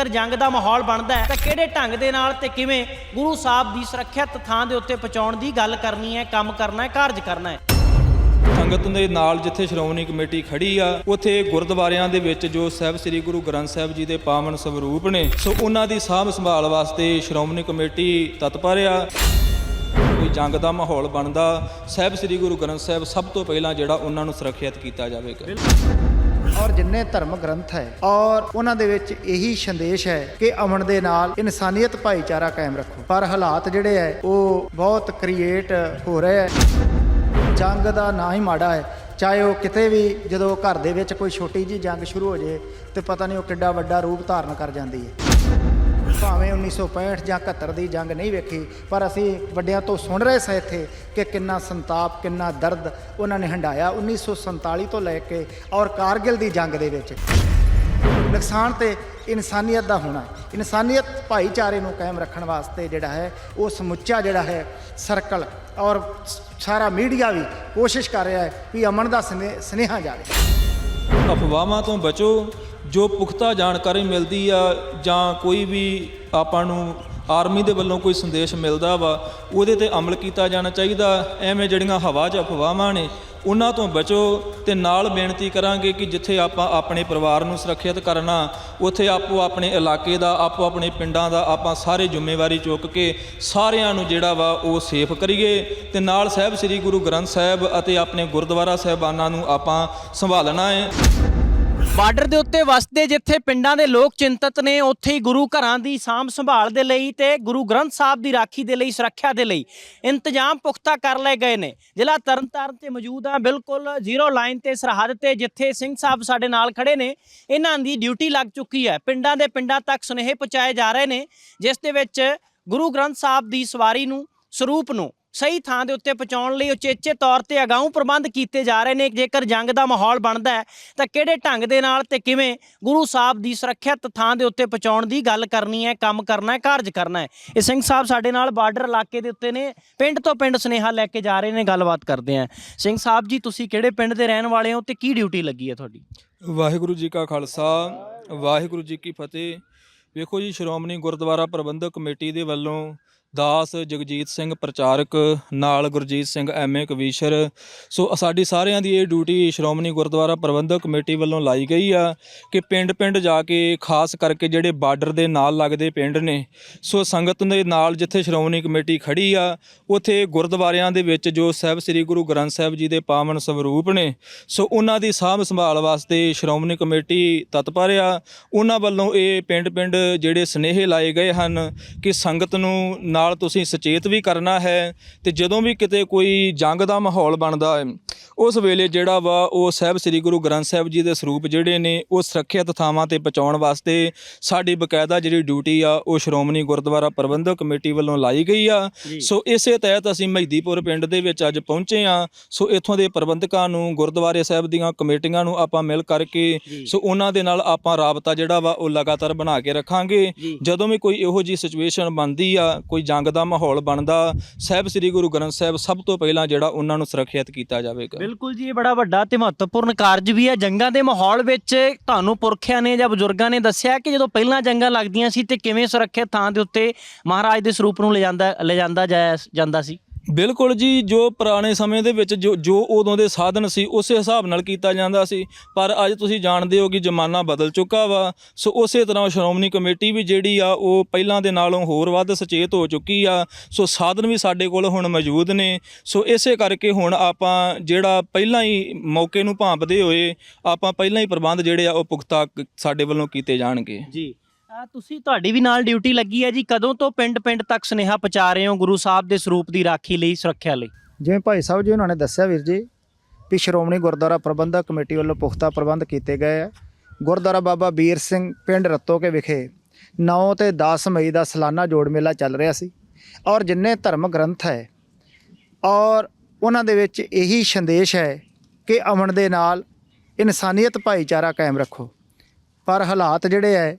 ਜੇਕਰ ਜੰਗ ਦਾ ਮਾਹੌਲ ਬਣਦਾ ਹੈ, ਤਾਂ ਕਿਹੜੇ ਢੰਗ ਦੇ ਨਾਲ ਤੇ ਕਿਵੇਂ ਗੁਰੂ ਸਾਹਿਬ ਦੀ ਸੁਰੱਖਿਅਤ ਥਾਂ ਦੇ ਉੱਤੇ ਪਹੁੰਚਾਉਣ ਦੀ ਗੱਲ ਕਰਨੀ ਹੈ, ਕੰਮ ਕਰਨਾ ਹੈ, ਕਾਰਜ ਕਰਨਾ ਹੈ? ਸੰਗਤ ਦੇ ਨਾਲ ਜਿੱਥੇ ਸ਼੍ਰੋਮਣੀ ਕਮੇਟੀ ਖੜੀ ਆ, ਉੱਥੇ ਗੁਰਦੁਆਰਿਆਂ ਦੇ ਵਿੱਚ ਜੋ ਸਾਹਿਬ ਸ੍ਰੀ ਗੁਰੂ ਗ੍ਰੰਥ ਸਾਹਿਬ ਜੀ ਦੇ ਪਾਵਨ ਸਰੂਪ ਨੇ, ਸੋ ਉਹਨਾਂ ਦੀ ਸਾਂਭ ਸੰਭਾਲ ਵਾਸਤੇ ਸ਼੍ਰੋਮਣੀ ਕਮੇਟੀ ਤਤਪਰ ਆ ਕੋਈ ਜੰਗ ਦਾ ਮਾਹੌਲ ਬਣਦਾ, ਸਾਹਿਬ ਸ੍ਰੀ ਗੁਰੂ ਗ੍ਰੰਥ ਸਾਹਿਬ ਸਭ ਤੋਂ ਪਹਿਲਾਂ ਜਿਹੜਾ ਉਹਨਾਂ ਨੂੰ ਸੁਰੱਖਿਅਤ ਕੀਤਾ ਜਾਵੇਗਾ। ਔਰ ਜਿੰਨੇ ਧਰਮ ਗ੍ਰੰਥ ਹੈ, ਔਰ ਉਹਨਾਂ ਦੇ ਵਿੱਚ ਇਹੀ ਸੰਦੇਸ਼ ਹੈ ਕਿ ਅਮਨ ਦੇ ਨਾਲ ਇਨਸਾਨੀਅਤ ਭਾਈਚਾਰਾ ਕਾਇਮ ਰੱਖੋ। ਪਰ ਹਾਲਾਤ ਜਿਹੜੇ ਹੈ, ਉਹ ਬਹੁਤ ਕ੍ਰੀਏਟ ਹੋ ਰਹੇ ਹੈ। ਜੰਗ ਦਾ ਨਾ ਹੀ ਮਾੜਾ ਹੈ। ਚਾਹੇ ਉਹ ਕਿਤੇ ਵੀ ਜਦੋਂ ਘਰ ਦੇ ਵਿੱਚ ਕੋਈ ਛੋਟੀ ਜੀ ਜੰਗ ਸ਼ੁਰੂ ਹੋ ਜੇ ਤੇ ਪਤਾ ਨਹੀਂ ਉਹ ਕਿੱਡਾ ਵੱਡਾ ਰੂਪ ਧਾਰਨ ਕਰ ਜਾਂਦੀ ਹੈ। ਭਾਵੇਂ 1965 ਜਾਂ 71 ਦੀ ਜੰਗ ਨਹੀਂ ਵੇਖੀ, ਪਰ ਅਸੀਂ ਵੱਡਿਆਂ ਤੋਂ ਸੁਣ ਰਹੇ ਸਾਂ ਇੱਥੇ ਕਿ ਕਿੰਨਾ ਸੰਤਾਪ, ਕਿੰਨਾ ਦਰਦ ਉਹਨਾਂ ਨੇ ਹੰਡਾਇਆ 1947 ਤੋਂ ਲੈ ਕੇ ਔਰ ਕਾਰਗਿਲ ਦੀ ਜੰਗ ਦੇ ਵਿੱਚ। ਨੁਕਸਾਨ ਤੇ ਇਨਸਾਨੀਅਤ ਦਾ ਹੋਣਾ, ਇਨਸਾਨੀਅਤ ਭਾਈਚਾਰੇ ਨੂੰ ਕਾਇਮ ਰੱਖਣ ਵਾਸਤੇ ਜਿਹੜਾ ਹੈ, ਉਹ ਸਮੁੱਚਾ ਜਿਹੜਾ ਹੈ, ਸਰਕਲ ਔਰ ਸਾਰਾ ਮੀਡੀਆ ਵੀ ਕੋਸ਼ਿਸ਼ ਕਰ ਰਿਹਾ ਹੈ ਵੀ ਅਮਨ ਦਾ ਸਨੇ- ਸੁਨੇਹਾ ਜਾਵੇ। ਅਫਵਾਹਾਂ ਤੋਂ ਬਚੋ ਜੋ ਪੁਖਤਾ ਜਾਣਕਾਰੀ ਮਿਲਦੀ ਆ ਜਾਂ ਕੋਈ ਵੀ ਆਪਾਂ ਨੂੰ ਆਰਮੀ ਦੇ ਵੱਲੋਂ ਕੋਈ ਸੰਦੇਸ਼ ਮਿਲਦਾ ਵਾ, ਉਹਦੇ ਤੇ ਅਮਲ ਕੀਤਾ ਜਾਣਾ ਚਾਹੀਦਾ। ਐਵੇਂ ਜਿਹੜੀਆਂ ਹਵਾ 'ਚ ਅਫਵਾਹਾਂ ਨੇ, ਉਹਨਾਂ ਤੋਂ ਬਚੋ ਤੇ ਨਾਲ ਬੇਨਤੀ ਕਰਾਂਗੇ ਕਿ ਜਿੱਥੇ ਆਪਾਂ ਆਪਣੇ ਪਰਿਵਾਰ ਨੂੰ ਸੁਰੱਖਿਅਤ ਕਰਨਾ, ਉੱਥੇ ਆਪੋ ਆਪਣੇ ਇਲਾਕੇ ਦਾ, ਆਪੋ ਆਪਣੇ ਪਿੰਡਾਂ ਦਾ ਆਪਾਂ ਸਾਰੇ ਜ਼ਿੰਮੇਵਾਰੀ ਚੁੱਕ ਕੇ ਸਾਰਿਆਂ ਨੂੰ ਜਿਹੜਾ ਵਾ ਉਹ ਸੇਫ ਕਰੀਏ ਤੇ ਨਾਲ ਸਾਹਿਬ ਸ੍ਰੀ ਗੁਰੂ ਗ੍ਰੰਥ ਸਾਹਿਬ ਅਤੇ ਆਪਣੇ ਗੁਰਦੁਆਰਾ ਸਾਹਿਬਾਨਾਂ ਨੂੰ ਆਪਾਂ ਸੰਭਾਲਣਾ ਹੈ। ਬਾਰਡਰ ਦੇ ਉੱਤੇ ਵਸਦੇ ਜਿੱਥੇ ਪਿੰਡਾਂ ਦੇ ਲੋਕ ਚਿੰਤਤ ਨੇ, ਉੱਥੇ ਹੀ ਗੁਰੂ ਘਰਾਂ ਦੀ ਸਾਂਭ ਸੰਭਾਲ ਦੇ ਲਈ ਤੇ ਗੁਰੂ ਗ੍ਰੰਥ ਸਾਹਿਬ ਦੀ ਰਾਖੀ ਦੇ ਲਈ, ਸੁਰੱਖਿਆ ਦੇ ਲਈ ਇੰਤਜ਼ਾਮ ਪੁਖਤਾ ਕਰ ਲਏ ਗਏ ਨੇ। ਜ਼ਿਲ੍ਹਾ ਤਰਨਤਾਰਨ ਤੇ ਮੌਜੂਦ ਆ, ਬਿਲਕੁਲ ਜ਼ੀਰੋ ਲਾਈਨ ਤੇ ਸਰਹੱਦ ਤੇ, ਜਿੱਥੇ ਸਿੰਘ ਸਾਹਿਬ ਸਾਡੇ ਨਾਲ ਖੜੇ ਨੇ। ਇਹਨਾਂ ਦੀ ਡਿਊਟੀ ਲੱਗ ਚੁੱਕੀ ਹੈ। ਪਿੰਡਾਂ ਦੇ ਪਿੰਡਾਂ ਤੱਕ ਸੁਨੇਹੇ ਪਹੁੰਚਾਏ ਜਾ ਰਹੇ ਨੇ, ਜਿਸ ਦੇ ਵਿੱਚ ਗੁਰੂ ਗ੍ਰੰਥ ਸਾਹਿਬ ਦੀ ਸਵਾਰੀ ਨੂੰ, ਸਰੂਪ ਨੂੰ ਸਹੀ ਥਾਂ ਦੇ ਉੱਤੇ ਪਹੁੰਚਾਉਣ ਲਈ ਉਚੇਚੇ ਤੌਰ ਤੇ ਅਗਾਊਂ ਪ੍ਰਬੰਧ ਕੀਤੇ ਜਾ ਰਹੇ ਨੇ। ਜੇਕਰ ਜੰਗ ਦਾ ਮਾਹੌਲ ਬਣਦਾ ਹੈ, ਤਾਂ ਕਿਹੜੇ ਢੰਗ ਦੇ ਨਾਲ ਤੇ ਕਿਵੇਂ ਗੁਰੂ ਸਾਹਿਬ ਦੀ ਸੁਰੱਖਿਅਤ ਥਾਂ ਦੇ ਉੱਤੇ ਪਹੁੰਚਾਉਣ ਦੀ ਗੱਲ ਕਰਨੀ ਹੈ, ਕੰਮ ਕਰਨਾ ਹੈ, ਕਾਰਜ ਕਰਨਾ ਹੈ? ਇਹ ਸਿੰਘ ਸਾਹਿਬ ਸਾਡੇ ਨਾਲ ਬਾਰਡਰ ਇਲਾਕੇ ਦੇ ਉੱਤੇ ਨੇ, ਪਿੰਡ ਤੋਂ ਪਿੰਡ ਸੁਨੇਹਾ ਲੈ ਕੇ ਜਾ ਰਹੇ ਨੇ, ਗੱਲਬਾਤ ਕਰਦੇ ਆ। ਸਿੰਘ ਸਾਹਿਬ ਜੀ, ਤੁਸੀਂ ਕਿਹੜੇ ਪਿੰਡ ਦੇ ਰਹਿਣ ਵਾਲੇ ਹੋ ਤੇ ਕੀ ਡਿਊਟੀ ਲੱਗੀ ਹੈ ਤੁਹਾਡੀ? ਵਾਹਿਗੁਰੂ ਜੀ ਕਾ ਖਾਲਸਾ, ਵਾਹਿਗੁਰੂ ਜੀ ਕੀ ਫਤਿਹ। ਵੇਖੋ ਜੀ, ਸ਼੍ਰੋਮਣੀ ਗੁਰਦੁਆਰਾ ਪ੍ਰਬੰਧਕ ਕਮੇਟੀ ਦੇ ਵੱਲੋਂ ਦਾਸ ਜਗਜੀਤ ਸਿੰਘ ਪ੍ਰਚਾਰਕ ਨਾਲ ਗੁਰਜੀਤ ਸਿੰਘ ਐਮਏ ਕਵੀਸ਼ਰ। ਸੋ ਸਾਡੀ ਸਾਰਿਆਂ ਦੀ ਇਹ ਡਿਊਟੀ ਸ਼੍ਰੋਮਣੀ ਗੁਰਦੁਆਰਾ ਪ੍ਰਬੰਧਕ ਕਮੇਟੀ ਵੱਲੋਂ ਲਾਈ ਗਈ ਆ ਕਿ ਪਿੰਡ-ਪਿੰਡ ਜਾ ਕੇ ਖਾਸ ਕਰਕੇ ਜਿਹੜੇ ਬਾਰਡਰ ਦੇ ਨਾਲ ਲੱਗਦੇ ਪਿੰਡ ਨੇ, ਸੋ ਸੰਗਤ ਦੇ ਨਾਲ ਜਿੱਥੇ ਸ਼੍ਰੋਮਣੀ ਕਮੇਟੀ ਖੜੀ ਆ, ਉਥੇ ਗੁਰਦੁਆਰਿਆਂ ਦੇ ਵਿੱਚ ਜੋ ਸਾਹਿਬ ਸ੍ਰੀ ਗੁਰੂ ਗ੍ਰੰਥ ਸਾਹਿਬ ਜੀ ਦੇ ਪਾਵਨ ਸਰੂਪ ਨੇ, ਸੋ ਉਹਨਾਂ ਦੀ ਸਾਂਭ ਸੰਭਾਲ ਵਾਸਤੇ ਸ਼੍ਰੋਮਣੀ ਕਮੇਟੀ ਤਤਪਰ ਆ। ਉਹਨਾਂ ਵੱਲੋਂ ਇਹ ਪਿੰਡ-ਪਿੰਡ ਜਿਹੜੇ ਸਨੇਹੇ ਲਾਏ ਗਏ ਹਨ ਕਿ ਸੰਗਤ ਨੂੰ ਨਾਲ ਤੁਸੀਂ ਸੁਚੇਤ ਵੀ ਕਰਨਾ ਹੈ ਤੇ ਜਦੋਂ ਵੀ ਕਿਤੇ ਕੋਈ ਜੰਗ ਦਾ ਮਾਹੌਲ ਬਣਦਾ ਹੈ ਉਸ ਵੇਲੇ ਜਿਹੜਾ ਵਾ ਉਹ ਸਾਹਿਬ ਸ੍ਰੀ ਗੁਰੂ ਗ੍ਰੰਥ ਸਾਹਿਬ ਜੀ ਦੇ ਸਰੂਪ ਜਿਹੜੇ ਨੇ ਉਹ ਸੁਰੱਖਿਅਤ ਥਾਵਾਂ ਤੇ ਪਹੁੰਚਾਉਣ ਵਾਸਤੇ ਸਾਡੀ ਬਕਾਇਦਾ ਜਿਹੜੀ ਡਿਊਟੀ ਆ ਉਹ ਸ਼੍ਰੋਮਣੀ ਗੁਰਦੁਆਰਾ ਪ੍ਰਬੰਧਕ ਕਮੇਟੀ ਵੱਲੋਂ ਲਾਈ ਗਈ ਆ। ਸੋ ਇਸੇ ਤਹਿਤ ਅਸੀਂ ਮਹਿਦੀਪੁਰ ਪਿੰਡ ਦੇ ਵਿੱਚ ਅੱਜ ਪਹੁੰਚੇ ਆ। ਸੋ ਇੱਥੋਂ ਦੇ ਪ੍ਰਬੰਧਕਾਂ ਨੂੰ ਗੁਰਦੁਆਰੇ ਸਾਹਿਬ ਦੀਆਂ ਕਮੇਟੀਆਂ ਨੂੰ ਆਪਾਂ ਮਿਲ ਕਰਕੇ ਸੋ ਉਹਨਾਂ ਦੇ ਨਾਲ ਆਪਾਂ ਰਾਬਤਾ ਜਿਹੜਾ ਵਾ ਉਹ ਲਗਾਤਾਰ ਬਣਾ ਕੇ ਰੱਖਾਂਗੇ। ਜਦੋਂ ਵੀ ਕੋਈ ਇਹੋ ਜੀ ਸਿਚੁਏਸ਼ਨ ਬਣਦੀ ਆ ਕੋਈ ਜੰਗ ਦਾ ਮਾਹੌਲ ਬਣਦਾ ਸਾਹਿਬ ਸ੍ਰੀ ਗੁਰੂ ਗ੍ਰੰਥ ਸਾਹਿਬ ਸਭ ਤੋਂ ਪਹਿਲਾਂ ਜਿਹੜਾ ਉਹਨਾਂ ਨੂੰ ਸੁਰੱਖਿਅਤ ਕੀਤਾ ਜਾਵੇਗਾ। ਬਿਲਕੁਲ ਜੀ, ਇਹ ਬੜਾ ਵੱਡਾ ਤੇ ਮਹੱਤਵਪੂਰਨ ਕਾਰਜ ਵੀ ਹੈ। ਜੰਗਾਂ ਦੇ ਮਾਹੌਲ ਵਿੱਚ ਤੁਹਾਨੂੰ ਪੁਰਖਿਆਂ ਨੇ ਜਾਂ ਬਜ਼ੁਰਗਾਂ ਨੇ ਦੱਸਿਆ ਕਿ ਜਦੋਂ ਪਹਿਲਾਂ ਜੰਗਾਂ ਲੱਗਦੀਆਂ ਸੀ ਤੇ ਕਿਵੇਂ ਸੁਰੱਖਿਅਤ ਥਾਂ ਦੇ ਉੱਤੇ ਮਹਾਰਾਜ ਦੇ ਸਰੂਪ ਨੂੰ ਲਿਜਾਂਦਾ ਲਿਜਾਂਦਾ ਜਾਇਆ ਜਾਂਦਾ ਸੀ? ਬਿਲਕੁਲ ਜੀ, ਜੋ ਪੁਰਾਣੇ ਸਮੇਂ ਦੇ ਵਿੱਚ ਜੋ ਜੋ ਉਦੋਂ ਦੇ ਸਾਧਨ ਸੀ, ਉਸੇ ਹਿਸਾਬ ਨਾਲ ਕੀਤਾ ਜਾਂਦਾ ਸੀ। ਪਰ ਅੱਜ ਤੁਸੀਂ ਜਾਣਦੇ ਹੋ ਕਿ ਜ਼ਮਾਨਾ ਬਦਲ ਚੁੱਕਾ ਵਾ। ਸੋ ਉਸੇ ਤਰ੍ਹਾਂ ਸ਼੍ਰੋਮਣੀ ਕਮੇਟੀ ਵੀ ਜਿਹੜੀ ਆ, ਉਹ ਪਹਿਲਾਂ ਦੇ ਨਾਲੋਂ ਹੋਰ ਵੱਧ ਸੁਚੇਤ ਹੋ ਚੁੱਕੀ ਆ। ਸੋ ਸਾਧਨ ਵੀ ਸਾਡੇ ਕੋਲ ਹੁਣ ਮੌਜੂਦ ਨੇ। ਸੋ ਇਸੇ ਕਰਕੇ ਹੁਣ ਆਪਾਂ ਜਿਹੜਾ ਪਹਿਲਾਂ ਹੀ ਮੌਕੇ ਨੂੰ ਭਾਂਪਦੇ ਹੋਏ, ਆਪਾਂ ਪਹਿਲਾਂ ਹੀ ਪ੍ਰਬੰਧ ਜਿਹੜੇ ਆ, ਉਹ ਪੁਖਤਾ ਕ- ਸਾਡੇ ਵੱਲੋਂ ਕੀਤੇ ਜਾਣਗੇ। ਜੀ। ਆ ਤੁਸੀਂ ਤੁਹਾਡੀ ਵੀ ਨਾਲ ਡਿਊਟੀ ਲੱਗੀ ਹੈ ਜੀ। ਕਦੋਂ ਤੋਂ ਪਿੰਡ-ਪਿੰਡ ਤੱਕ ਸੁਨੇਹਾ ਪਹੁੰਚਾ ਰਹੇ ਹੋ ਗੁਰੂ ਸਾਹਿਬ ਦੇ ਸਰੂਪ ਦੀ ਰਾਖੀ ਲਈ, ਸੁਰੱਖਿਆ ਲਈ? ਜਿਵੇਂ ਭਾਈ ਸਾਹਿਬ ਜੀ ਉਹਨਾਂ ਨੇ ਦੱਸਿਆ ਵੀਰ ਜੀ ਵੀ ਸ਼੍ਰੋਮਣੀ ਗੁਰਦੁਆਰਾ ਪ੍ਰਬੰਧਕ ਕਮੇਟੀ ਵੱਲੋਂ ਪੁਖਤਾ ਪ੍ਰਬੰਧ ਕੀਤੇ ਗਏ ਆ। ਗੁਰਦੁਆਰਾ ਬਾਬਾ ਵੀਰ ਸਿੰਘ ਪਿੰਡ ਰਤੋਕੇ ਵਿਖੇ 9 ਤੇ 10 ਮਈ ਦਾ ਸਾਲਾਨਾ ਜੋੜ ਮੇਲਾ ਚੱਲ ਰਿਹਾ ਸੀ ਔਰ ਜਿੰਨੇ ਧਰਮ ਗ੍ਰੰਥ ਹੈ ਔਰ ਉਹਨਾਂ ਦੇ ਵਿੱਚ ਇਹੀ ਸੰਦੇਸ਼ ਹੈ ਕਿ ਅਮਨ ਦੇ ਨਾਲ ਇਨਸਾਨੀਅਤ ਭਾਈਚਾਰਾ ਕਾਇਮ ਰੱਖੋ। ਪਰ ਹਾਲਾਤ ਜਿਹੜੇ ਹੈ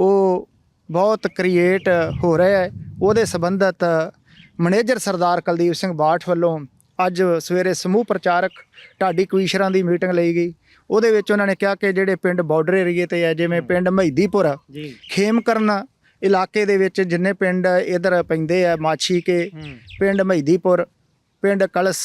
ਉਹ ਬਹੁਤ ਕ੍ਰੀਏਟ ਹੋ ਰਹੇ ਹੈ। ਉਹਦੇ ਸੰਬੰਧਤ ਮੈਨੇਜਰ ਸਰਦਾਰ ਕੁਲਦੀਪ ਸਿੰਘ ਬਾਠ ਵੱਲੋਂ ਅੱਜ ਸਵੇਰੇ ਸਮੂਹ ਪ੍ਰਚਾਰਕ ਢਾਡੀ ਕਵੀਸ਼ਰਾਂ ਦੀ ਮੀਟਿੰਗ ਲਈ ਗਈ। ਉਹਦੇ ਵਿੱਚ ਉਹਨਾਂ ਨੇ ਕਿਹਾ ਕਿ ਜਿਹੜੇ ਪਿੰਡ ਬਾਰਡਰ ਏਰੀਏ ਤੇ ਹੈ ਜਿਵੇਂ ਪਿੰਡ ਮਹਿਦੀਪੁਰ ਜੀ। ਖੇਮਕਰਨ ਇਲਾਕੇ ਦੇ ਵਿੱਚ ਜਿੰਨੇ ਪਿੰਡ ਇਧਰ ਪੈਂਦੇ ਆ ਮਾਛੀ ਕੇ ਪਿੰਡ ਮਹਿਦੀਪੁਰ ਪਿੰਡ ਕਲਸ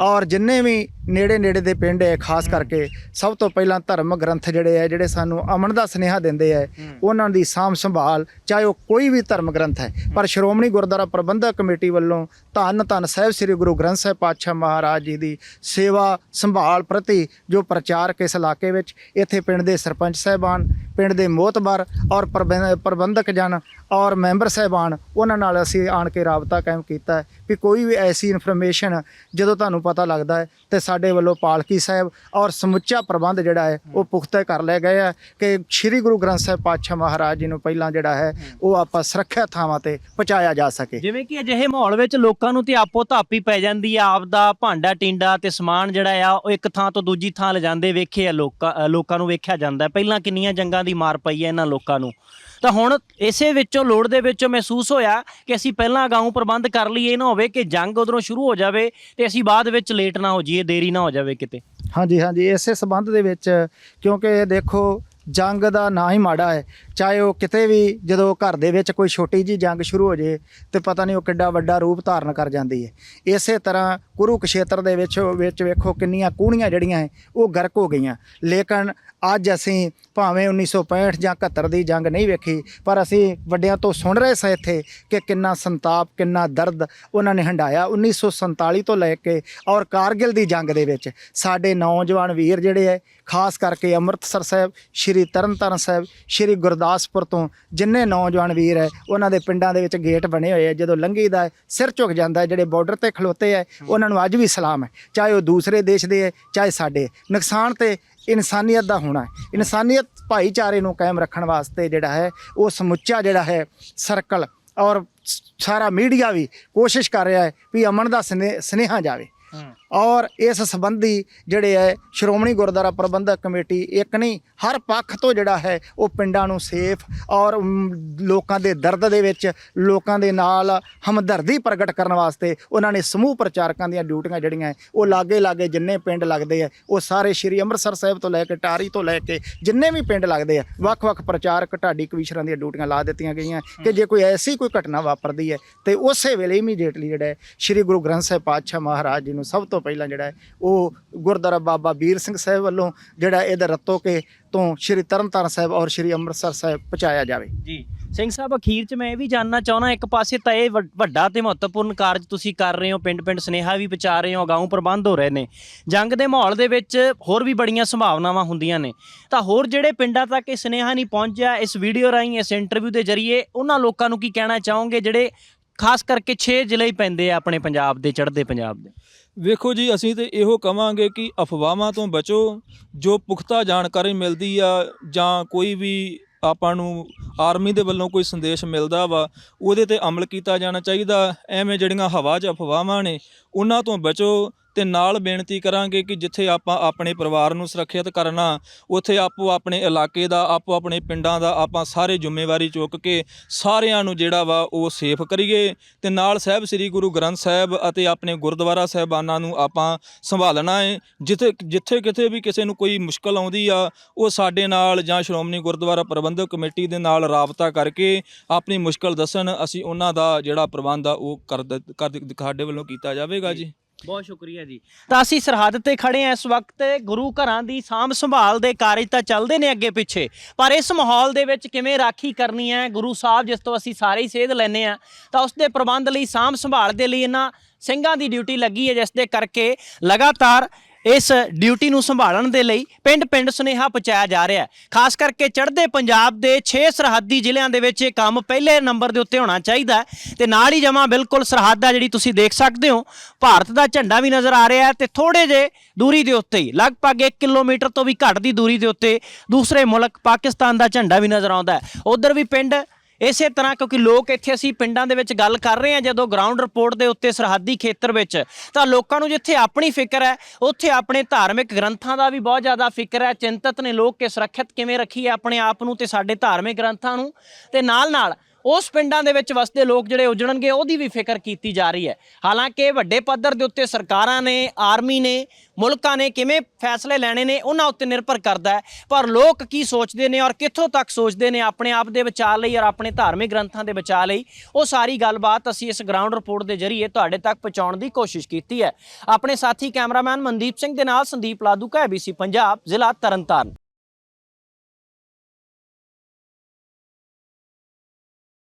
ਔਰ ਜਿੰਨੇ ਵੀ ਨੇੜੇ ਨੇੜੇ ਦੇ ਪਿੰਡ ਹੈ ਖਾਸ ਕਰਕੇ ਸਭ ਤੋਂ ਪਹਿਲਾਂ ਧਰਮ ਗ੍ਰੰਥ ਜਿਹੜੇ ਹੈ ਜਿਹੜੇ ਸਾਨੂੰ ਅਮਨ ਦਾ ਸੁਨੇਹਾ ਦਿੰਦੇ ਹੈ ਉਹਨਾਂ ਦੀ ਸਾਂਭ ਸੰਭਾਲ ਚਾਹੇ ਉਹ ਕੋਈ ਵੀ ਧਰਮ ਗ੍ਰੰਥ ਹੈ। ਪਰ ਸ਼੍ਰੋਮਣੀ ਗੁਰਦੁਆਰਾ ਪ੍ਰਬੰਧਕ ਕਮੇਟੀ ਵੱਲੋਂ ਧੰਨ ਧੰਨ ਸਾਹਿਬ ਸ੍ਰੀ ਗੁਰੂ ਗ੍ਰੰਥ ਸਾਹਿਬ ਪਾਤਸ਼ਾਹ ਮਹਾਰਾਜ ਜੀ ਦੀ ਸੇਵਾ ਸੰਭਾਲ ਪ੍ਰਤੀ ਜੋ ਪ੍ਰਚਾਰਕ ਇਸ ਇਲਾਕੇ ਵਿੱਚ ਇੱਥੇ ਪਿੰਡ ਦੇ ਸਰਪੰਚ ਸਾਹਿਬਾਨ ਪਿੰਡ ਦੇ ਮੋਤਬਰ ਔਰ ਪ੍ਰਬੰਧ- ਪ੍ਰਬੰਧਕ ਜਨ ਔਰ ਮੈਂਬਰ ਸਾਹਿਬਾਨ ਉਹਨਾਂ ਨਾਲ ਅਸੀਂ ਆਣ ਕੇ ਰਾਬਤਾ ਕਾਇਮ ਕੀਤਾ ਵੀ ਕੋਈ ਵੀ ਐਸੀ ਇਨਫੋਰਮੇਸ਼ਨ ਜਦੋਂ ਤੁਹਾਨੂੰ ਪਤਾ ਲੱਗਦਾ ਹੈ ਤੇ ਸਾਡੇ ਵੱਲੋਂ ਪਾਲਕੀ ਸਾਹਿਬ ਔਰ ਸਮੁੱਚਾ ਪ੍ਰਬੰਧ ਜਿਹੜਾ ਹੈ ਉਹ ਪੁਖਤਾ ਕਰ ਲਏ ਗਏ ਆ ਕਿ ਸ੍ਰੀ ਗੁਰੂ ਗ੍ਰੰਥ ਸਾਹਿਬ ਪਾਤਸ਼ਾਹ ਮਹਾਰਾਜ ਜੀ ਨੂੰ ਪਹਿਲਾਂ ਜਿਹੜਾ ਹੈ ਉਹ ਆਪਾਂ ਸੁਰੱਖਿਅਤ ਥਾਵਾਂ ਤੇ ਪਹੁੰਚਾਇਆ ਜਾ ਸਕੇ। ਜਿਵੇਂ ਕਿ ਅਜਿਹੇ ਮਾਹੌਲ ਵਿੱਚ ਲੋਕਾਂ ਨੂੰ ਤੇ ਆਪੋ ਧਾਪੀ ਪੈ ਜਾਂਦੀ ਆ ਆਪਦਾ ਭਾਂਡਾ ਟਿੰਡਾ ਤੇ ਸਮਾਨ ਜਿਹੜਾ ਆ ਉਹ ਇੱਕ ਥਾਂ ਤੋਂ ਦੂਜੀ ਥਾਂ ਲਿਜਾਂਦੇ ਵੇਖੇ ਆ ਲੋਕਾਂ ਲੋਕਾਂ ਨੂੰ ਵੇਖਿਆ ਜਾਂਦਾ। ਪਹਿਲਾਂ ਕਿੰਨੀਆਂ ਜੰਗਾਂ ਦੀ ਮਾਰ ਪਈ ਹੈ ਇਹਨਾਂ ਲੋਕਾਂ ਨੂੰ। ਤਾਂ ਹੁਣ ਇਸੇ ਵਿੱਚੋਂ ਲੋੜ ਦੇ ਵਿੱਚੋਂ ਮਹਿਸੂਸ ਹੋਇਆ ਕਿ ਅਸੀਂ ਪਹਿਲਾਂ ਅਗਾਊਂ ਪ੍ਰਬੰਧ ਕਰ ਲਈਏ ਨਾ ਹੋਵੇ ਕਿ ਜੰਗ ਉਧਰੋਂ ਸ਼ੁਰੂ ਹੋ ਜਾਵੇ ਤੇ ਅਸੀਂ ਬਾਅਦ ਵਿੱਚ ਲੇਟ ਨਾ ਹੋ ਜਾਈਏ, ਦੇਰੀ ਨਾ ਹੋ ਜਾਵੇ ਕਿਤੇ। ਹਾਂਜੀ ਹਾਂਜੀ, ਇਸੇ ਸਬੰਧ ਦੇ ਵਿੱਚ ਕਿਉਂਕਿ ਦੇਖੋ ਜੰਗ ਦਾ ਨਾਂ ਹੀ ਮਾੜਾ ਹੈ। ਚਾਹੇ ਉਹ ਕਿਤੇ ਵੀ, ਜਦੋਂ ਘਰ ਦੇ ਵਿੱਚ ਕੋਈ ਛੋਟੀ ਜੀ ਜੰਗ ਸ਼ੁਰੂ ਹੋ ਜੇ ਤੇ ਪਤਾ ਨਹੀਂ ਉਹ ਕਿੱਡਾ ਵੱਡਾ ਰੂਪ ਧਾਰਨ ਕਰ ਜਾਂਦੀ ਹੈ। ਇਸੇ ਤਰ੍ਹਾਂ ਕੁਰੂਕਸ਼ੇਤਰ ਦੇ ਵਿੱਚ ਵਿੱਚ ਵੇਖੋ ਕਿੰਨੀਆਂ ਕੂਣੀਆਂ ਜਿਹੜੀਆਂ ਹੈ, ਉਹ ਗਰਕ ਹੋ ਗਈਆਂ। ਲੇਕਿਨ ਅੱਜ ਅਸੀਂ ਭਾਵੇਂ 1965 ਜਾਂ 71 ਦੀ ਜੰਗ ਨਹੀਂ ਵੇਖੀ, ਪਰ ਅਸੀਂ ਵੱਡਿਆਂ ਤੋਂ ਸੁਣ ਰਹੇ ਸਾਂ ਇੱਥੇ ਕਿ ਕਿੰਨਾ ਸੰਤਾਪ, ਕਿੰਨਾ ਦਰਦ ਉਹਨਾਂ ਨੇ ਹੰਡਾਇਆ 1947 ਤੋਂ ਲੈ ਕੇ ਔਰ ਕਾਰਗਿਲ ਦੀ ਜੰਗ ਦੇ ਵਿੱਚ। ਸਾਡੇ ਨੌਜਵਾਨ ਵੀਰ ਜਿਹੜੇ ਹੈ, ਖਾਸ ਕਰਕੇ ਅੰਮ੍ਰਿਤਸਰ ਸਾਹਿਬ, ਸ਼੍ਰੀ ਸ੍ਰੀ ਤਰਨਤਾਰਨ ਸਾਹਿਬ, ਸ਼੍ਰੀ ਗੁਰਦਾਸਪੁਰ ਤੋਂ ਜਿੰਨੇ ਨੌਜਵਾਨ ਵੀਰ ਹੈ, ਉਹਨਾਂ ਦੇ ਪਿੰਡਾਂ ਦੇ ਵਿੱਚ ਗੇਟ ਬਣੇ ਹੋਏ ਆ, ਜਦੋਂ ਲੰਘੀਦਾ ਹੈ, ਸਿਰ ਝੁਕ ਜਾਂਦਾ ਹੈ, ਜਿਹੜੇ ਬਾਰਡਰ ਤੇ ਖਲੋਤੇ ਹੈ ਉਹਨਾਂ ਨੂੰ ਅੱਜ ਵੀ ਸਲਾਮ ਹੈ। ਚਾਹੇ ਉਹ ਦੂਸਰੇ ਦੇਸ਼ ਦੇ ਹੈ, ਚਾਹੇ ਸਾਡੇ ਨੁਕਸਾਨ ਤੇ ਇਨਸਾਨੀਅਤ ਦਾ ਹੋਣਾ ਹੈ। ਇਨਸਾਨੀਅਤ ਭਾਈਚਾਰੇ ਨੂੰ ਕਾਇਮ ਰੱਖਣ ਵਾਸਤੇ ਜਿਹੜਾ ਹੈ, ਉਹ ਸਮੁੱਚਾ ਜਿਹੜਾ ਹੈ ਸਰਕਲ ਔਰ ਸਾਰਾ ਮੀਡੀਆ ਵੀ ਕੋਸ਼ਿਸ਼ ਕਰ ਰਿਹਾ ਹੈ ਵੀ ਅਮਨ ਦਾ ਸਨੇ- ਸੁਨੇਹਾ ਜਾਵੇ। ਔਰ ਇਸ ਸੰਬੰਧੀ ਜਿਹੜੇ ਹੈ ਸ਼੍ਰੋਮਣੀ ਗੁਰਦੁਆਰਾ ਪ੍ਰਬੰਧਕ ਕਮੇਟੀ ਇੱਕ ਨਹੀਂ, ਹਰ ਪੱਖ ਤੋਂ ਜਿਹੜਾ ਹੈ ਉਹ ਪਿੰਡਾਂ ਨੂੰ ਸੇਫ ਔਰ ਲੋਕਾਂ ਦੇ ਦਰਦ ਦੇ ਵਿੱਚ, ਲੋਕਾਂ ਦੇ ਨਾਲ ਹਮਦਰਦੀ ਪ੍ਰਗਟ ਕਰਨ ਵਾਸਤੇ ਉਹਨਾਂ ਨੇ ਸਮੂਹ ਪ੍ਰਚਾਰਕਾਂ ਦੀਆਂ ਡਿਊਟੀਆਂ ਜਿਹੜੀਆਂ ਉਹ ਲਾਗੇ ਲਾਗੇ ਜਿੰਨੇ ਪਿੰਡ ਲੱਗਦੇ ਆ ਉਹ ਸਾਰੇ ਸ਼੍ਰੀ ਅੰਮ੍ਰਿਤਸਰ ਸਾਹਿਬ ਤੋਂ ਲੈ ਕੇ ਟਾਰੀ ਤੋਂ ਲੈ ਕੇ ਜਿੰਨੇ ਵੀ ਪਿੰਡ ਲੱਗਦੇ ਆ ਵੱਖ-ਵੱਖ ਪ੍ਰਚਾਰਕ ਢਾਡੀ ਕਵੀਸ਼ਰਾਂ ਦੀਆਂ ਡਿਊਟੀਆਂ ਲਾ ਦਿੱਤੀਆਂ ਗਈਆਂ ਕਿ ਜੇ ਕੋਈ ਐਸੀ ਕੋਈ ਘਟਨਾ ਵਾਪਰਦੀ ਹੈ, ਤੇ ਉਸੇ ਵੇਲੇ ਇਮੀਡੀਏਟਲੀ ਜਿਹੜਾ ਸ਼੍ਰੀ ਗੁਰੂ ਗ੍ਰੰਥ ਸਾਹਿਬ ਪਾਤਸ਼ਾਹ ਮਹਾਰਾਜ ਜੀ ਨੂੰ ਸਭ ਤੋਂ ਪਹਿਲਾਂ ਜਿਹੜਾ ਉਹ ਗੁਰਦੁਆਰਾ ਬਾਬਾ ਵੀਰ ਸਿੰਘ ਸਾਹਿਬ ਵੱਲੋਂ ਜਿਹੜਾ ਇਹਦਾ ਰਤੋ ਕੇ ਤੋਂ ਸ਼੍ਰੀ ਤਰਨਤਾਰਨ ਸਾਹਿਬ ਔਰ ਸ਼੍ਰੀ ਅੰਮ੍ਰਿਤਸਰ ਸਾਹਿਬ ਪਹੁੰਚਾਇਆ ਜਾਵੇ। ਜੀ। ਸਿੰਘ ਸਾਹਿਬ, ਅਖੀਰ 'ਚ ਮੈਂ ਇਹ ਵੀ ਜਾਨਣਾ ਚਾਹੁੰਦਾ, ਇੱਕ ਪਾਸੇ ਤਾਂ ਇਹ ਵੱਡਾ ਤੇ ਮਹੱਤਵਪੂਰਨ ਕਾਰਜ ਤੁਸੀਂ ਕਰ ਰਹੇ ਹੋ, ਪਿੰਡ-ਪਿੰਡ ਸੁਨੇਹਾ ਵੀ ਪਹੁੰਚਾ ਰਹੇ ਹੋ ਅਗਾਊਂ ਪ੍ਰਬੰਧ ਹੋ ਰਹੇ ਨੇ। ਜੰਗ ਦੇ ਮਾਹੌਲ ਦੇ ਵਿੱਚ ਹੋਰ ਵੀ ਬੜੀਆਂ ਸੰਭਾਵਨਾਵਾਂ ਹੁੰਦੀਆਂ ਨੇ। ਤਾਂ ਹੋਰ ਜਿਹੜੇ ਪਿੰਡਾਂ ਤੱਕ ਇਹ ਸੁਨੇਹਾ ਨਹੀਂ ਪਹੁੰਚਿਆ, ਇਸ ਵੀਡੀਓ ਰਾਹੀਂ, ਇਸ ਇੰਟਰਵਿਊ ਦੇ ਜ਼ਰੀਏ, ਉਹਨਾਂ ਲੋਕਾਂ ਨੂੰ ਕੀ ਕਹਿਣਾ ਚਾਹੋਗੇ, ਜਿਹੜੇ ਖਾਸ ਕਰਕੇ 6 ਜ਼ਿਲ੍ਹੇ ਹੀ ਪੈਂਦੇ ਆ ਆਪਣੇ ਪੰਜਾਬ ਦੇ, ਚੜ੍ਹਦੇ ਪੰਜਾਬ ਦੇ। ਵੇਖੋ ਜੀ, ਅਸੀਂ ਤੇ ਇਹੋ ਕਵਾਂਗੇ ਕਿ ਅਫਵਾਹਾਂ ਤੋਂ ਬਚੋ, ਜੋ ਪੁਖਤਾ ਜਾਣਕਾਰੀ ਮਿਲਦੀ ਆ ਜਾਂ ਕੋਈ ਵੀ ਆਪਾਂ ਨੂੰ ਆਰਮੀ ਦੇ ਵੱਲੋਂ ਕੋਈ ਸੰਦੇਸ਼ ਮਿਲਦਾ ਵਾ, ਉਹਦੇ ਤੇ ਅਮਲ ਕੀਤਾ ਜਾਣਾ ਚਾਹੀਦਾ। ਐਵੇਂ ਜਿਹੜੀਆਂ ਹਵਾ 'ਚ ਅਫਵਾਹਾਂ ਨੇ ਉਹਨਾਂ ਤੋਂ ਬਚੋ ਤੇ ਨਾਲ ਬੇਨਤੀ ਕਰਾਂਗੇ ਕਿ ਜਿੱਥੇ ਆਪਾਂ ਆਪਣੇ ਪਰਿਵਾਰ ਨੂੰ ਸੁਰੱਖਿਅਤ ਕਰਨਾ, ਉੱਥੇ ਆਪੋ ਆਪਣੇ ਇਲਾਕੇ ਦਾ, ਆਪੋ ਆਪਣੇ ਪਿੰਡਾਂ ਦਾ ਆਪਾਂ ਸਾਰੇ ਜ਼ਿੰਮੇਵਾਰੀ ਚੁੱਕ ਕੇ ਸਾਰਿਆਂ ਨੂੰ ਜਿਹੜਾ ਵਾ ਉਹ ਸੇਫ ਕਰੀਏ ਤੇ ਨਾਲ ਸਾਹਿਬ ਸ੍ਰੀ ਗੁਰੂ ਗ੍ਰੰਥ ਸਾਹਿਬ ਅਤੇ ਆਪਣੇ ਗੁਰਦੁਆਰਾ ਸਾਹਿਬਾਨਾਂ ਨੂੰ ਆਪਾਂ ਸੰਭਾਲਣਾ ਹੈ ਜਿੱਥੇ ਜਿੱਥੇ ਕਿਤੇ ਵੀ ਕਿਸੇ ਨੂੰ ਕੋਈ ਮੁਸ਼ਕਲ ਆਉਂਦੀ ਆ, ਉਹ ਸਾਡੇ ਨਾਲ ਜਾਂ ਸ਼੍ਰੋਮਣੀ ਗੁਰਦੁਆਰਾ ਪ੍ਰਬੰਧਕ ਕਮੇਟੀ ਦੇ ਨਾਲ ਰਾਬਤਾ ਕਰਕੇ ਆਪਣੀ ਮੁਸ਼ਕਲ ਦੱਸਣ, ਅਸੀਂ ਉਹਨਾਂ ਦਾ ਜਿਹੜਾ ਪ੍ਰਬੰਧ ਆ ਉਹ ਕਰ ਦਿੱ- ਕਰ ਸਾਡੇ ਵੱਲੋਂ ਕੀਤਾ ਜਾਵੇਗਾ। ਜੀ। ਬਹੁਤ ਸ਼ੁਕਰੀਆ ਜੀ। ਤਾਂ ਅਸੀਂ ਸਰਹੱਦ ਤੇ ਖੜੇ ਆ ਇਸ ਵਕਤ ਗੁਰੂ ਘਰਾਂ ਦੀ ਸਾਂਭ ਸੰਭਾਲ ਦੇ ਕਾਰਜ ਤਾਂ ਚੱਲਦੇ ਨੇ ਅੱਗੇ ਪਿੱਛੇ। ਪਰ ਇਸ ਮਾਹੌਲ ਦੇ ਵਿੱਚ ਕਿਵੇਂ ਰਾਖੀ ਕਰਨੀ ਹੈ? ਗੁਰੂ ਸਾਹਿਬ ਜਿਸ ਤੋਂ ਅਸੀਂ ਸਾਰੇ ਹੀ ਸੇਧ ਲੈਨੇ ਆ ਤਾਂ ਉਸ ਦੇ ਪ੍ਰਬੰਧ ਲਈ ਸਾਂਭ ਸੰਭਾਲ ਦੇ ਲਈ ਇਹਨਾਂ ਸਿੰਘਾਂ ਦੀ ਡਿਊਟੀ ਲੱਗੀ ਹੈ ਜਿਸ ਦੇ ਕਰਕੇ ਲਗਾਤਾਰ ਇਸ ਡਿਊਟੀ ਨੂੰ ਸੰਭਾਲਣ ਦੇ ਲਈ ਪਿੰਡ-ਪਿੰਡ ਸੁਨੇਹਾ ਪਹੁੰਚਾਇਆ ਜਾ ਰਿਹਾ ਹੈ। ਖਾਸ ਕਰਕੇ ਚੜ੍ਹਦੇ ਪੰਜਾਬ ਦੇ 6 ਸਰਹੱਦੀ ਜ਼ਿਲ੍ਹਿਆਂ ਦੇ ਵਿੱਚ ਇਹ ਕੰਮ ਪਹਿਲੇ ਨੰਬਰ ਦੇ ਉੱਤੇ ਹੋਣਾ ਚਾਹੀਦਾ ਹੈ ਤੇ ਨਾਲ ਹੀ ਜਮਾ ਬਿਲਕੁਲ ਸਰਹੱਦ ਆ ਜਿਹੜੀ ਤੁਸੀਂ ਦੇਖ ਸਕਦੇ ਹੋ। ਭਾਰਤ ਦਾ ਝੰਡਾ ਵੀ ਨਜ਼ਰ ਆ ਰਿਹਾ ਹੈ ਤੇ ਥੋੜੇ ਜੇ ਦੂਰੀ ਦੇ ਉੱਤੇ ਹੀ, ਲਗਭਗ 1 ਕਿਲੋਮੀਟਰ ਤੋਂ ਵੀ ਘੱਟ ਦੀ ਦੂਰੀ ਦੇ ਉੱਤੇ ਦੂਸਰੇ ਮੁਲਕ ਪਾਕਿਸਤਾਨ ਦਾ ਝੰਡਾ ਵੀ ਨਜ਼ਰ ਆਉਂਦਾ ਹੈ। ਉਧਰ ਵੀ ਪਿੰਡ ਇਸੇ ਤਰ੍ਹਾਂ ਕਿਉਂਕਿ ਲੋਕ ਇੱਥੇ ਅਸੀਂ ਪਿੰਡਾਂ ਦੇ ਵਿੱਚ ਗੱਲ ਕਰ ਰਹੇ ਹਾਂ, ਜਦੋਂ ਗਰਾਊਂਡ ਰਿਪੋਰਟ ਦੇ ਉੱਤੇ ਸਰਹੱਦੀ ਖੇਤਰ ਵਿੱਚ, ਤਾਂ ਲੋਕਾਂ ਨੂੰ ਜਿੱਥੇ ਆਪਣੀ ਫਿਕਰ ਹੈ, ਉੱਥੇ ਆਪਣੇ ਧਾਰਮਿਕ ਗ੍ਰੰਥਾਂ ਦਾ ਵੀ ਬਹੁਤ ਜ਼ਿਆਦਾ ਫਿਕਰ ਹੈ। ਚਿੰਤਤ ਨੇ ਲੋਕ ਕਿ ਸੁਰੱਖਿਅਤ ਕਿਵੇਂ ਰੱਖੀਏ ਆਪਣੇ ਆਪ ਨੂੰ ਤੇ ਸਾਡੇ ਧਾਰਮਿਕ ਗ੍ਰੰਥਾਂ ਨੂੰ। ਤੇ ਨਾਲ ਨਾਲ ਉਸ ਪਿੰਡਾਂ ਦੇ ਵਿੱਚ ਵਸਦੇ ਲੋਕ ਜਿਹੜੇ ਉਜੜਨਗੇ, ਉਹਦੀ ਵੀ ਫਿਕਰ ਕੀਤੀ ਜਾ ਰਹੀ ਹੈ। ਹਾਲਾਂਕਿ ਵੱਡੇ ਪੱਧਰ ਦੇ ਉੱਤੇ ਸਰਕਾਰਾਂ ਨੇ, ਆਰਮੀ ਨੇ, ਮੁਲਕਾਂ ਨੇ ਕਿਵੇਂ ਫੈਸਲੇ ਲੈਣੇ ਨੇ, ਉਹਨਾਂ ਉੱਤੇ ਨਿਰਭਰ ਕਰਦਾ ਹੈ। ਪਰ ਲੋਕ ਕੀ ਸੋਚਦੇ ਨੇ ਔਰ ਕਿੱਥੋਂ ਤੱਕ ਸੋਚਦੇ ਨੇ ਆਪਣੇ ਆਪ ਦੇ ਬਚਾਅ ਲਈ ਔਰ ਆਪਣੇ ਧਾਰਮਿਕ ਗ੍ਰੰਥਾਂ ਦੇ ਬਚਾਅ ਲਈ? ਉਹ ਸਾਰੀ ਗੱਲਬਾਤ ਅਸੀਂ ਇਸ ਗਰਾਊਂਡ ਰਿਪੋਰਟ ਦੇ ਜ਼ਰੀਏ ਤੁਹਾਡੇ ਤੱਕ ਪਹੁੰਚਾਉਣ ਦੀ ਕੋਸ਼ਿਸ਼ ਕੀਤੀ ਹੈ। ਆਪਣੇ ਸਾਥੀ ਕੈਮਰਾਮੈਨ ਮਨਦੀਪ ਸਿੰਘ ਦੇ ਨਾਲ ਸੰਦੀਪ ਲਾਦੂਕਾ ਐਬੀਸੀ ਪੰਜਾਬ, ਜ਼ਿਲ੍ਹਾ ਤਰਨਤਾਰਨ।